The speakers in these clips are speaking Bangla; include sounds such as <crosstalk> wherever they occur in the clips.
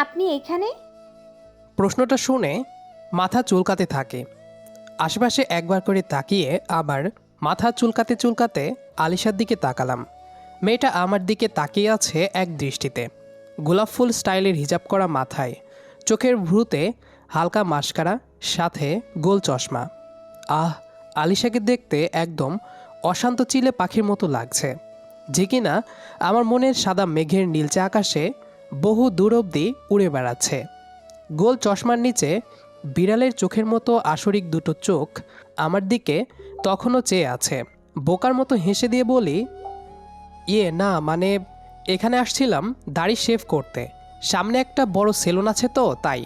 আপনি এখানে? প্রশ্নটা শুনে মাথা চুলকাতে থাকে। আশেপাশে একবার করে তাকিয়ে আবার মাথা চুলকাতে চুলকাতে আলিশার দিকে তাকালাম। মেয়েটা আমার দিকে তাকিয়ে আছে এক দৃষ্টিতে। গোলাপ ফুল স্টাইলের হিজাব করা মাথায়, চোখের ভ্রুতে হালকা মাস্কারা, সাথে গোল চশমা। আহ, আলিশাকে দেখতে একদম অশান্ত চিলে পাখির মতো লাগছে। যে কিনা আমার মনের সাদা মেঘের নীলচে আকাশে বহু দূর অবধি উড়ে বেড়াচ্ছে। গোল চশমার নিচে বিড়ালের চোখের মতো আসরিক দুটো চোখ আমার দিকে তখনও চেয়ে আছে। বোকার মতো হেসে দিয়ে বলি ইয়ে না মানে এখানে আসছিলাম দাড়ি শেভ করতে। সামনে একটা বড় সেলুন আছে তো, তাই।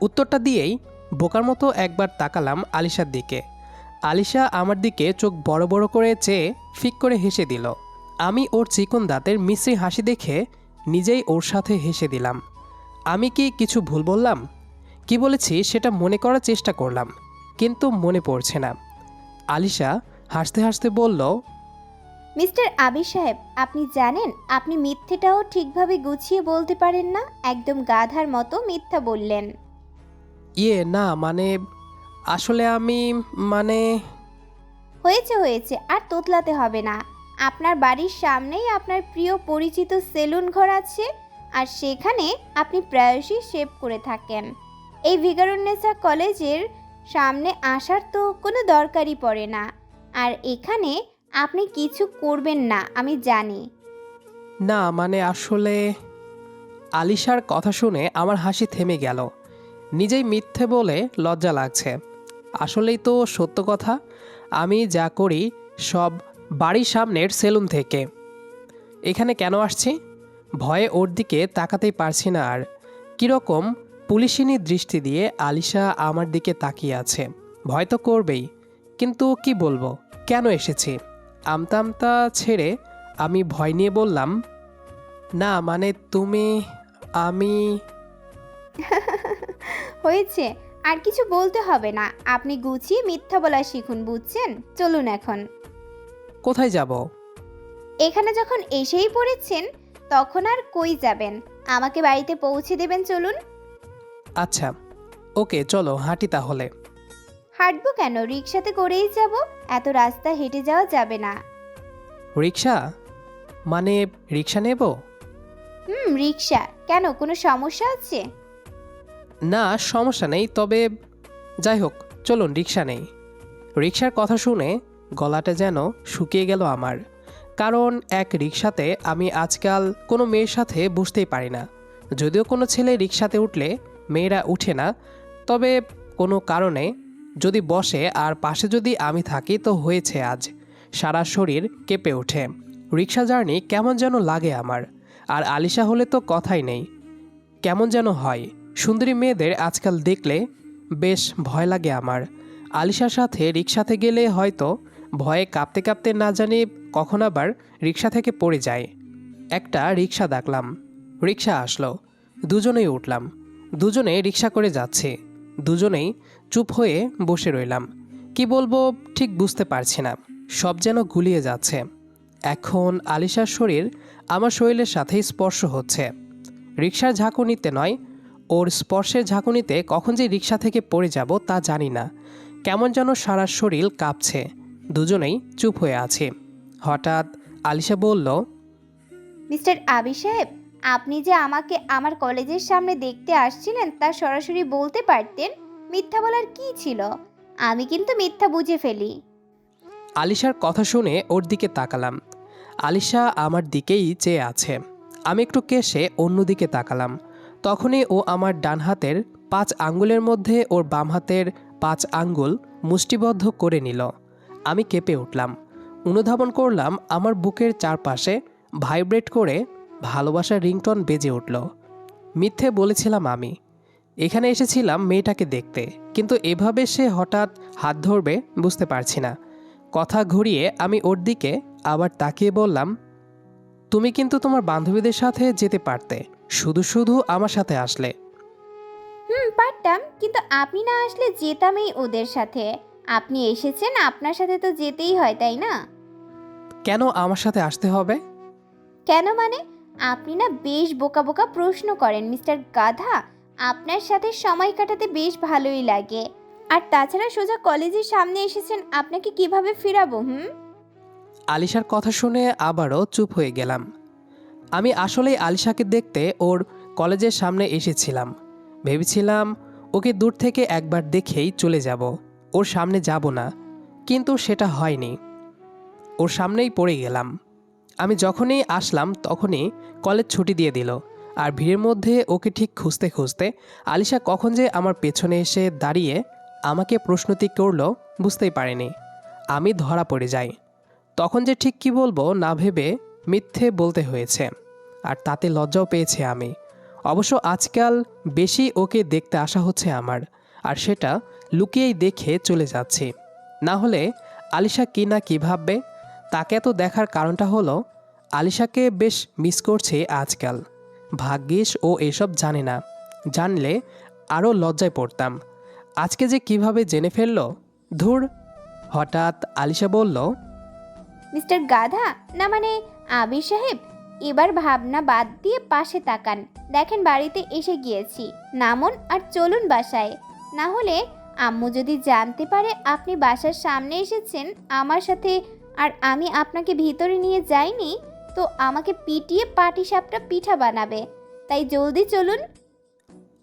উত্তরটা দিয়েই বোকার মতো একবার তাকালাম আলিশার দিকে। আলিশা আমার দিকে চোখ বড় বড় করে চেয়ে ফিক করে হেসে দিল, আমি ওর চিকন দাঁতের মিশ্রি হাসি দেখে নিজেই ওর সাথে হেসে দিলাম। আমি কি কিছু ভুল বললাম? কি বলেছি সেটা মনে করার চেষ্টা করলাম কিন্তু মনে পড়ছে না। আলিশা হাসতে হাসতে বলল মিস্টার আবি সাহেব আপনি জানেন আপনি মিথ্যেটাও ঠিকভাবে গুছিয়ে বলতে পারেন না একদম গাধার মতো মিথ্যা বললেন। ইয়ে না মানে আসলে আমি মানে হয়েছে হয়েছে আর তোতলাতে হবে না। আপনার বাড়ির সামনেই আপনার প্রিয় পরিচিত সেলুন ঘর আছে আর সেখানে আপনি প্রায়শই শেভ করে থাকেন। এই ভিগারুন্নেসা কলেজের সামনে আসার তো কোনো দরকারই পড়ে না। আর এখানে আপনি কিছু করবেন না, আমি জানি। না মানে আসলে আলিশার কথা শুনে আমার হাসি থেমে গেল। নিজেই মিথ্যে বলে লজ্জা লাগছে। আসলেই তো সত্য কথা। আমি যা করি সব বাড়ির সামনের সেলুন থেকে। এখানে কেন আসছি? ভয়ে ওর দিকে তাকাতেই পারছি না আর। কীরকম পুলিশিনী দৃষ্টি দিয়ে আলিশা আমার দিকে তাকিয়ে আছে। ভয় তো করবেই। কিন্তু কি বলব? কেন এসেছি? আমতা আমতা ছেড়ে আমি ভয় নিয়ে বললাম, না মানে তুমি, আমি <laughs> হয়েছে। আর কিছু বলতে হবে না। আপনি গুছিয়ে মিথ্যা বলা শিখুন, বুঝছেন? চলুন এখন। কোথায় যাব? এখানে যখন এসেই পড়েছেন তখন আর কই যাবেন? আমাকে বাড়িতে পৌঁছে দেবেন চলুন। আচ্ছা। ওকে চলো হাঁটি তাহলে। হাঁটবো কেন? রিক্সাতে করেই যাব? এত রাস্তা হেঁটে যাওয়া যাবে না। রিক্সা মানে রিক্সা নেব? হুম রিক্সা কেন কোনো সমস্যা আছে? না সমস্যা নেই তবে যাই হোক চলুন রিক্সা নেই। রিক্সার কথা শুনে গলাটা যেন শুকিয়ে গেল আমার। কারণ এক রিক্সাতে আমি আজকাল কোনো মেয়ের সাথে বসতেই পারি না। যদিও কোনো ছেলে রিক্সাতে উঠলে মেয়েরা উঠে না, তবে কোনো কারণে যদি বসে আর পাশে যদি আমি থাকি তো হয়েছে আজ। সারা শরীর কেঁপে ওঠে। রিক্সা জার্নি কেমন যেন লাগে আমার। আর আলিশা হলে তো কথাই নেই। কেমন যেন হয়। সুন্দরী মেয়েদের আজকাল দেখলে বেশ ভয় লাগে আমার। আলিশার সাথে রিক্সাতে গেলে হয়তো ভয়ে কাঁপতে কাঁপতে না জানি কখন আবার রিক্সা থেকে পড়ে যায়। একটা রিক্সা ডাকলাম রিক্সা আসলো। দুজনেই উঠলাম। দুজনে রিক্সা করে যাচ্ছে। দুজনেই চুপ হয়ে বসে রইলাম। কি বলব, ঠিক বুঝতে পারছি না। সব যেন গুলিয়ে যাচ্ছে। এখন আলিশার শরীর আমার শরীরের সাথেই স্পর্শ হচ্ছে। রিক্সার ঝাঁকুনিতে নয়, ওর স্পর্শের ঝাঁকুনিতে কখন যে রিক্সা থেকে পড়ে যাব তা জানি না। কেমন যেন সারা শরীর কাঁপছে। দুজনেই চুপ হয়ে আছে। হঠাৎ আলিশা বলল মিস্টার আবি সাহেব আপনি যে আমাকে আমার কলেজের সামনে দেখতে আসছিলেন তা সরাসরি বলতে পারতেন? মিথ্যা বলার কি ছিল? আমি কিন্তু মিথ্যা বুঝে ফেলি। আলিশার কথা শুনে ওর দিকে তাকালাম। আলিশা আমার দিকেই চেয়ে আছে। আমি একটু কেসে অন্যদিকে তাকালাম। তখনই ও আমার ডান হাতের পাঁচ আঙ্গুলের মধ্যে ওর বাম হাতের পাঁচ আঙ্গুল মুষ্টিবদ্ধ করে নিল। আমি কেঁপে উঠলাম। অনুধাবন করলাম আমার বুকের চারপাশে ভাইব্রেট করে ভালোবাসার রিংটন বেজে উঠল। মিথ্যে বলেছিলাম আমি। এখানে এসেছিলাম মেয়েটাকে দেখতে, কিন্তু এভাবে সে হঠাৎ হাত ধরবে বুঝতে পারছি না। কথা ঘুরিয়ে আমি ওর দিকে আবার তাকিয়ে বললাম, তুমি কিন্তু তোমার বান্ধবীদের সাথে যেতে পারতে। শুধু শুধু আমার সাথে আসলে। হুম, পারতাম, কিন্তু আপনি না আসলে যেতামই ওদের সাথে। আপনি এসেছেন আপনার সাথে তো যেতেই হয় তাই না? কেন আমার সাথে আসতে হবে? কেন মানে? আপনি না বেশ বোকা বোকা প্রশ্ন করেন মিস্টার গাধা। আপনার সাথে সময় কাটাতে বেশ ভালোই লাগে। আর তাছাড়া সোজা কলেজের সামনে এসেছেন আপনাকে কীভাবে ফিরাবো হুম? আলিশার কথা শুনে আবারও চুপ হয়ে গেলাম। আমি আসলেই আলিশাকে দেখতে ওর কলেজের সামনে এসেছিলাম। ভেবেছিলাম ওকে দূর থেকে একবার দেখেই চলে যাব। ওর সামনে যাব না, কিন্তু সেটা হয়নি। ওর সামনেই পড়ে গেলাম। আমি যখনই আসলাম তখনই কলেজ ছুটি দিয়ে দিল, আর ভিড়ের মধ্যে ওকে ঠিক খুঁজতে খুঁজতে আলিশা কখন যে আমার পেছনে এসে দাঁড়িয়ে আমাকে প্রশ্নটি করল বুঝতেই পারেনি। আমি ধরা পড়ে যাই। তখন যে ঠিক কি বলব না ভেবে মিথ্যে বলতে হয়েছে, আর তাতে লজ্জাও পেয়েছে আমি। অবশ্য আজকাল বেশি ওকে দেখতে আসা হচ্ছে আমার, আর সেটা লুকিয়েই দেখে চলে যাচ্ছি। না হলে আলিশা কি না কী ভাববে? তাকে এত দেখার কারণটা হলো, আলিশাকে বেশ মিস করছে আজকাল। ভাগ্যিস ও এসব জানে না। জানলে আরও লজ্জায় পড়তাম। আজকে যে কীভাবে জেনে ফেলল? ধুর! হঠাৎ আলিশা বলল, মিস্টার গাধা? না মানে আবির সাহেব? এবার ভাবনা বাদ দিয়ে পাশে তাকান। দেখেন বাড়িতে এসে গিয়েছি। নামুন আর চলুন বাসায়। না হলে আম্মু যদি জানতে পারে আপনি বাসার সামনে এসেছেন আমার সাথে আর আমি আপনাকে ভিতরে নিয়ে যাইনি তো আমাকে পিটিয়ে পাটি সাপটা পিঠা বানাবে। তাই জলদি চলুন।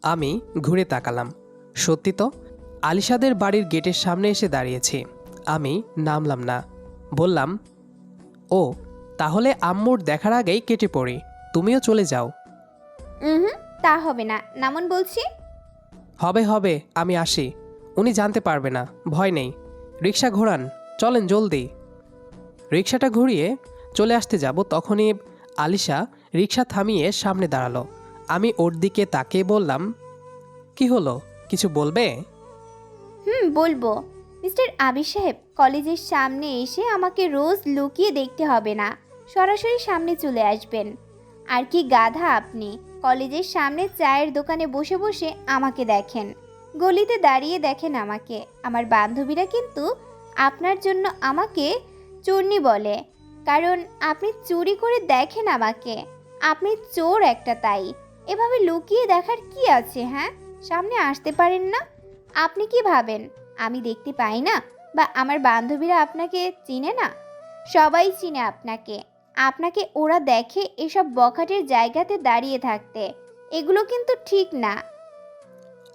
আমি ঘুরে তাকালাম। সত্যি তো আলিশাদের বাড়ির গেটের সামনে এসে দাঁড়িয়েছি। আমি নামলাম না। বললাম ও তাহলে আম্মুর দেখার আগেই কেটে পড়ি। তুমিও চলে যাও। হুম তা হবে না। নামন বলছি। হবে হবে আমি আসি। উনি জানতে পারবে না, ভয় নেই। রিক্সা ঘোরান, চলেন জলদি। রিক্সাটা ঘুরিয়ে চলে আসতে যাব, তখনই আলিশা রিক্সা থামিয়ে সামনে দাঁড়াল। আমি ওর দিকে তাকে বললাম, কি হলো, কিছু বলবে? হুম, বলব। মিস্টার আবির সাহেব, কলেজের সামনে এসে আমাকে রোজ লুকিয়ে দেখতে হবে না, সরাসরি সামনে চলে আসবেন। আর কি গাধা আপনি, কলেজের সামনে চায়ের দোকানে বসে বসে আমাকে দেখেন। গলিতে দাঁড়িয়ে দেখেন আমাকে। আমার বান্ধবীরা কিন্তু আপনার জন্য আমাকে চূর্ণি বলে। কারণ আপনি চুরি করে দেখেন আমাকে। আপনি চোর একটা তাই। এভাবে লুকিয়ে দেখার কি আছে হ্যাঁ? সামনে আসতে পারেন না? আপনি কি ভাবেন? আমি দেখতে পাই না? বা আমার বান্ধবীরা আপনাকে চিনে না? সবাই চিনে আপনাকে। আপনাকে ওরা দেখে এসব বখাটের জায়গাতে দাঁড়িয়ে থাকতে। এগুলো কিন্তু ঠিক না।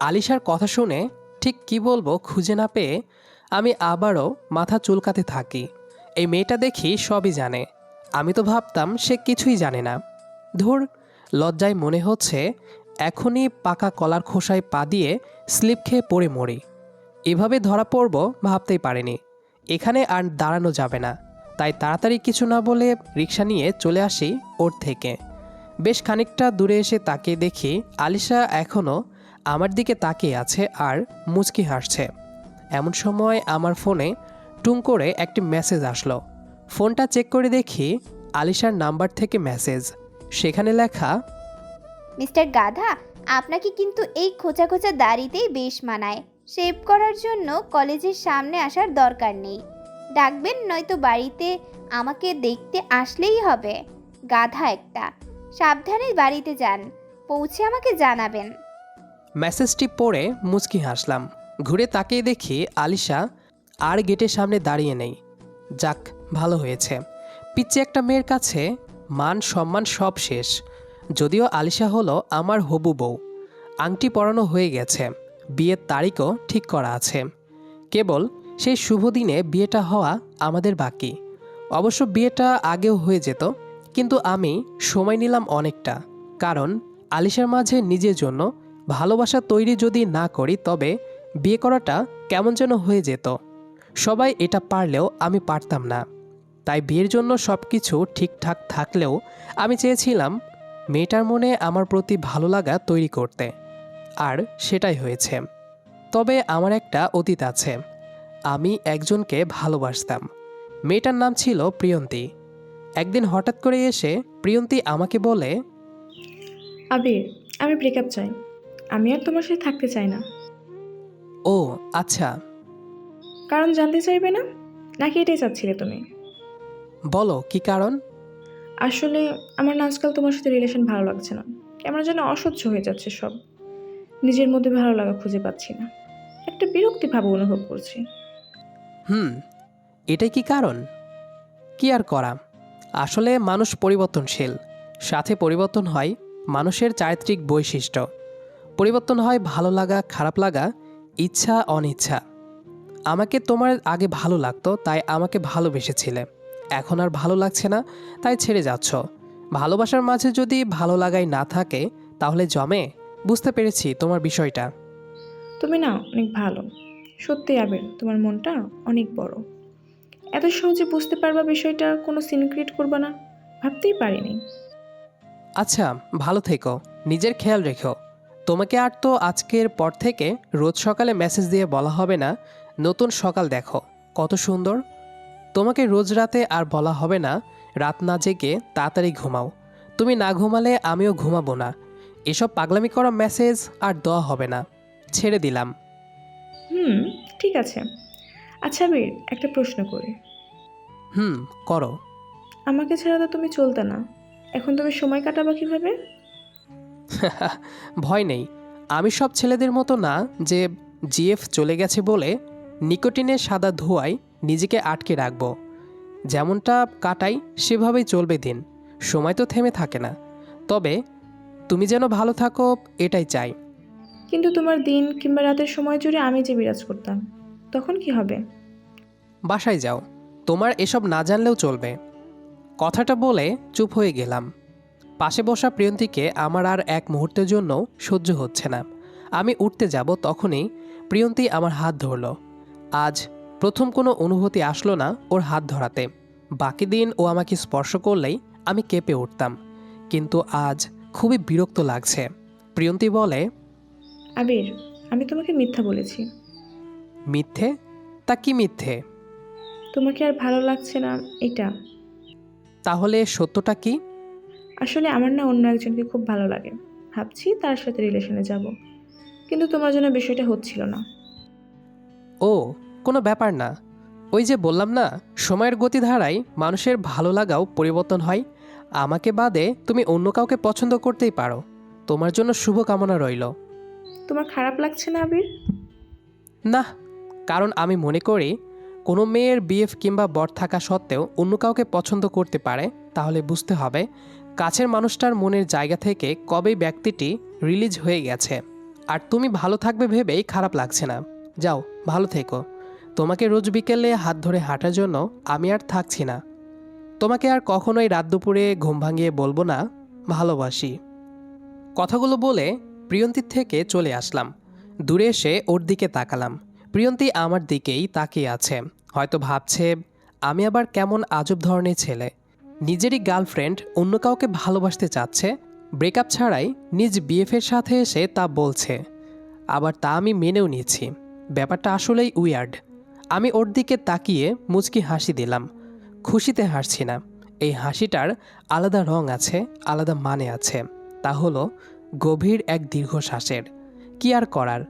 আলিশার কথা শুনে ঠিক কি বলব খুঁজে না পেয়ে আমি আবারও মাথা চুলকাতে থাকি। এই মেয়েটা দেখি সবই জানে। আমি তো ভাবতাম সে কিছুই জানে না। ধুর, লজ্জায় মনে হচ্ছে এখনই পাকা কলার খোসায় পা দিয়ে স্লিপ খেয়ে পড়ে মরি। এভাবে ধরা পড়ব ভাবতেই পারিনি। এখানে আর দাঁড়ানো যাবে না। তাই তাড়াতাড়ি কিছু না বলে রিক্সা নিয়ে চলে আসি ওর থেকে। বেশ খানিকটা দূরে এসে তাকে দেখি আলিশা এখনও আমার দিকে তাকিয়ে আছে আর মুচকি হাসছে। এমন সময় আমার ফোনে টুং করে একটি মেসেজ আসলো। ফোনটা চেক করে দেখি আলিশার নাম্বার থেকে মেসেজ। সেখানে লেখা, মিস্টার গাধা, আপনাকে কিন্তু এই খোঁচা খোঁচা দাড়িতেই বেশ মানায়। শেভ করার জন্য কলেজের সামনে আসার দরকার নেই। ডাকবেন, নয়তো বাড়িতে আমাকে দেখতে আসলেই হবে। গাধা একটা। সাবধানে বাড়িতে যান। পৌঁছে আমাকে জানাবেন। মেসেজটি পড়ে মুচকি হাসলাম। ঘুরে তাকিয়ে দেখি আলিশা আর গেটের সামনে দাঁড়িয়ে নেই। যাক, ভালো হয়েছে। পিচ্ছে একটা মেয়ের কাছে মান সম্মান সব শেষ। যদিও আলিশা হলো আমার হবু বউ। আংটি পরানো হয়ে গেছে। বিয়ের তারিখও ঠিক করা আছে। কেবল সেই শুভ দিনে বিয়েটা হওয়া আমাদের বাকি। অবশ্য বিয়েটা আগেও হয়ে যেত, কিন্তু আমি সময় নিলাম অনেকটা। কারণ আলিশার মাঝে নিজের জন্য ভালোবাসা তৈরি যদি না করি, তবে বিয়ে করাটা কেমন যেন হয়ে যেত। সবাই এটা পারলেও আমি পারতাম না। তাই বিয়ের জন্য সব কিছু ঠিকঠাক থাকলেও আমি চেয়েছিলাম মেয়েটার মনে আমার প্রতি ভালো লাগা তৈরি করতে। আর সেটাই হয়েছে। তবে আমার একটা অতীত আছে। আমি একজনকে ভালোবাসতাম। মেয়েটার নাম ছিল প্রিয়ন্তী। একদিন হঠাৎ করে এসে প্রিয়ন্তী আমাকে বলে, আবির, আমি ব্রেকআপ চাই। আমি আর তোমার সাথে থাকতে চাই না। ও আচ্ছা। কারণ জানতে চাইবে না? নাকি এটাই চাচ্ছিলে তুমি? বলো কি কারণ? আসলে আমার না আজকাল তোমার সাথে রিলেশন ভালো লাগছে না। কেমন যেন অসহ্য হয়ে যাচ্ছে সব। নিজের মধ্যে ভালো লাগা খুঁজে পাচ্ছি না। একটা বিরক্তি ভাব অনুভব করছি। হুম এটাই কি কারণ? কি আর করা? আসলে মানুষ পরিবর্তনশীল। সাথে পরিবর্তন হয় মানুষের চারিত্রিক বৈশিষ্ট্য। পরিবর্তন হয় ভালো লাগা খারাপ লাগা ইচ্ছা অনিচ্ছা। আমাকে তোমার আগে ভালো লাগতো তাই আমাকে ভালোবেসেছিলে। এখন আর ভালো লাগছে না তাই ছেড়ে যাচ্ছ। ভালোবাসার মাঝে যদি ভালো লাগাই না থাকে তাহলে জমে? বুঝতে পেরেছি তোমার বিষয়টা। তুমি না অনেক ভালো। সত্যি আবির তোমার মনটা অনেক বড়। এত সহজে বুঝতে পারবা বিষয়টা কোনো সিন ক্রিয়েট করবা না। ভাবতেই পারিনি। আচ্ছা ভালো থেকো। নিজের খেয়াল রেখো। তোমাকে আর তো আজকের পর থেকে রোজ সকালে মেসেজ দিয়ে বলা হবে না। নতুন সকাল দেখো কত সুন্দর। তোমাকে রোজ রাতে আর বলা হবে না রাত না জেগে তাড়াতাড়ি ঘুমাও। তুমি না ঘুমালে আমিও ঘুমাবো না। এসব পাগলামি করা মেসেজ আর দেওয়া হবে না। ছেড়ে দিলাম। হুম ঠিক আছে। আচ্ছা আবির একটা প্রশ্ন করি। হুম করো। আমাকে ছাড়া তো তুমি চলতে না। এখন তুমি সময় কাটাবা কীভাবে? ভয় নেই। আমি সব ছেলেদের মতো না যে জিএফ চলে গেছে বলে নিকোটিনের সাদা ধোঁয়ায় নিজেকে আটকে রাখব। যেমনটা কাটাই সেভাবেই চলবে দিন। সময় তো থেমে থাকে না। তবে তুমি যেন ভালো থাকো এটাই চাই। কিন্তু তোমার দিন কিংবা রাতের সময় জুড়ে আমি যে বিরাজ করতাম তখন কি হবে? বাসায় যাও। তোমার এসব না জানলেও চলবে। কথাটা বলে চুপ হয়ে গেলাম। পাশে বসা প্রিয়ন্তীকে আমার আর এক মুহূর্তের জন্য সহ্য হচ্ছে না। আমি উঠতে যাব তখনই প্রিয়ন্তী আমার হাত ধরল। আজ প্রথম কোনো অনুভূতি আসলো না ওর হাত ধরাতে। বাকি দিন ও আমাকে স্পর্শ করলেই আমি কেঁপে উঠতাম। কিন্তু আজ খুবই বিরক্ত লাগছে। প্রিয়ন্তী বলে আবির আমি তোমাকে মিথ্যা বলেছি। মিথ্যে? তা কি মিথ্যে? তোমাকে আর ভালো লাগছে না এটা। তাহলে সত্যটা কি? আসলে আমার না অন্য একজনকে খুব ভালো লাগে। ভাবছি তার সাথে রিলেশনে যাব। কিন্তু তোমার জন্য বিষয়টা হচ্ছিল না। ও কোনো ব্যাপার না। ওই যে বললাম না সময়ের গতিধারায় মানুষের ভালো লাগাও পরিবর্তন হয়। আমাকে বাদে তুমি অন্য কাউকে পছন্দ করতেই পারো। তোমার জন্য শুভকামনা রইল। তোমার খারাপ লাগছে না আবির? না কারণ আমি মনে করি কোনো মেয়ের বিএফ কিংবা বর থাকা সত্ত্বেও অন্য কাউকে পছন্দ করতে পারে তাহলে বুঝতে হবে কাছের মানুষটার মনের জায়গা থেকে কবেই ব্যক্তিটি রিলিজ হয়ে গেছে। আর তুমি ভালো থাকবে ভেবেই খারাপ লাগছে না। যাও, ভালো থেকো। তোমাকে রোজ বিকেলে হাত ধরে হাঁটার জন্য আমি আর থাকছি না। তোমাকে আর কখনোই রাত দুপুরে ঘুম ভাঙিয়ে বলব না, ভালোবাসি। কথাগুলো বলে প্রিয়ন্তীর থেকে চলে আসলাম। দূরে এসে ওর দিকে তাকালাম। প্রিয়ন্তী আমার দিকেই তাকিয়ে আছে। হয়তো ভাবছে, আমি আবার কেমন আজব ধরনের ছেলে। নিজেরই গার্লফ্রেন্ড অন্য কাউকে ভালোবাসতে চাচ্ছে, ব্রেকআপ ছাড়াই নিজ বিএফের সাথে এসে তা বলছে। আবার তা আমি মেনেও নিয়েছি। ব্যাপারটা আসলেই উইয়ার্ড আমি ওর দিকে তাকিয়ে মুচকি হাসি দিলাম। খুশিতে হাসছি না। এই হাসিটার আলাদা রং আছে, আলাদা মানে আছে। তা হলো, গভীর এক দীর্ঘশ্বাসের। কি আর করার?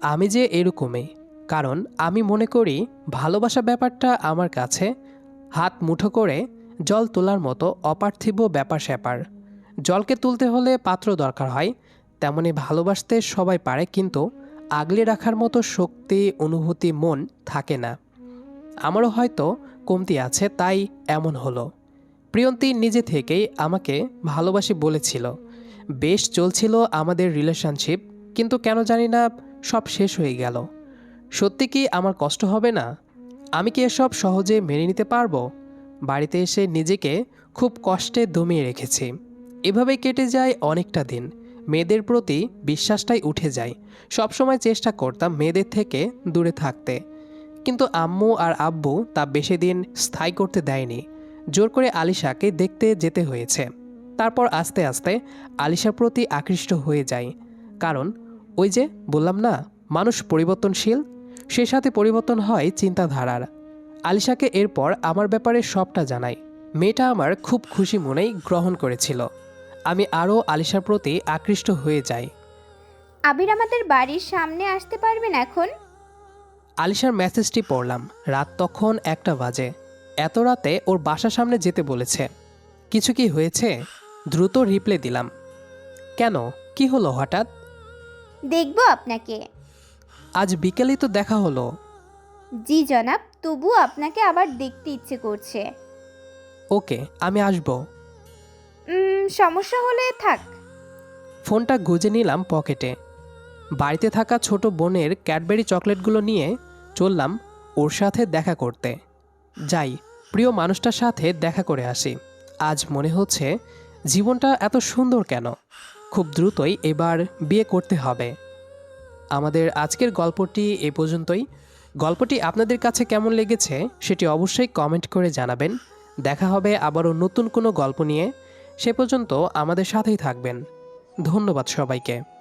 আমি যে এরকমই। কারণ আমি মনে করি, ভালোবাসা ব্যাপারটা আমার কাছে হাত মুঠো করে জল তোলার মতো অপার্থিব ব্যাপার স্যাপার। জলকে তুলতে হলে পাত্র দরকার হয়, তেমনি ভালোবাসতে সবাই পারে, কিন্তু আগলে রাখার মতো শক্তি, অনুভূতি, মন থাকে না। আমারও হয়তো কমতি আছে, তাই এমন হলো। প্রিয়ন্তী নিজে থেকেই আমাকে ভালোবাসি বলেছিল। বেশ চলছিল আমাদের রিলেশনশিপ কিন্তু কেন জানি না সব শেষ হয়ে গেল। সত্যি কি আমার কষ্ট হবে না? আমি কি এসব সহজে মেনে নিতে পারব? বাড়িতে এসে নিজেকে খুব কষ্টে দমিয়ে রেখেছি। এভাবে কেটে যায় অনেকটা দিন। মেয়েদের প্রতি বিশ্বাসটাই উঠে যায়। সবসময় চেষ্টা করতাম মেয়েদের থেকে দূরে থাকতে। কিন্তু আম্মু আর আব্বু তা বেশি দিন স্থায়ী করতে দেয়নি। জোর করে আলিশাকে দেখতে যেতে হয়েছে। তারপর আস্তে আস্তে আলিশার প্রতি আকৃষ্ট হয়ে যাই। কারণ, ওই যে বললাম না, মানুষ পরিবর্তনশীল? সে সাথে পরিবর্তন হয় চিন্তাধারার। আলিশাকে এরপর আমার ব্যাপারে সবটা জানাই। মেয়েটা আমার খুব খুশি মনেই গ্রহণ করেছিল। আমি আরও আলিশার প্রতি আকৃষ্ট হয়ে যাই। আবির আমাদের বাড়ির সামনে আসতে পারবেন এখন? আলিশার মেসেজটি পড়লাম। রাত তখন একটা বাজে। এত রাতে ওর বাসার সামনে যেতে বলেছে। কিছু কি হয়েছে? দ্রুত রিপ্লে দিলাম। কেন? কি হলো হঠাৎ? দেখব আপনাকে। আজ বিকেলেই তো দেখা হলো। জি জনাব। তবু আপনাকে আবার দেখতে ইচ্ছে করছে। ওকে আমি আসব। উম, সমস্যা হলে থাক। ফোনটা গুজে নিলাম পকেটে। বাড়িতে থাকা ছোট বোনের ক্যাডবেরি চকলেটগুলো নিয়ে চললাম ওর সাথে দেখা করতে। যাই প্রিয় মানুষটার সাথে দেখা করে আসি। আজ মনে হচ্ছে জীবনটা এত সুন্দর কেন? খুব দ্রুতই এবার বিয়ে করতে হবে। আমাদের আজকের গল্পটি এ পর্যন্তই। গল্পটি আপনাদের কাছে কেমন লেগেছে সেটি অবশ্যই কমেন্ট করে জানাবেন। দেখা হবে আবারও নতুন কোনো গল্প নিয়ে। সে পর্যন্ত আমাদের সাথেই থাকবেন। ধন্যবাদ সবাইকে।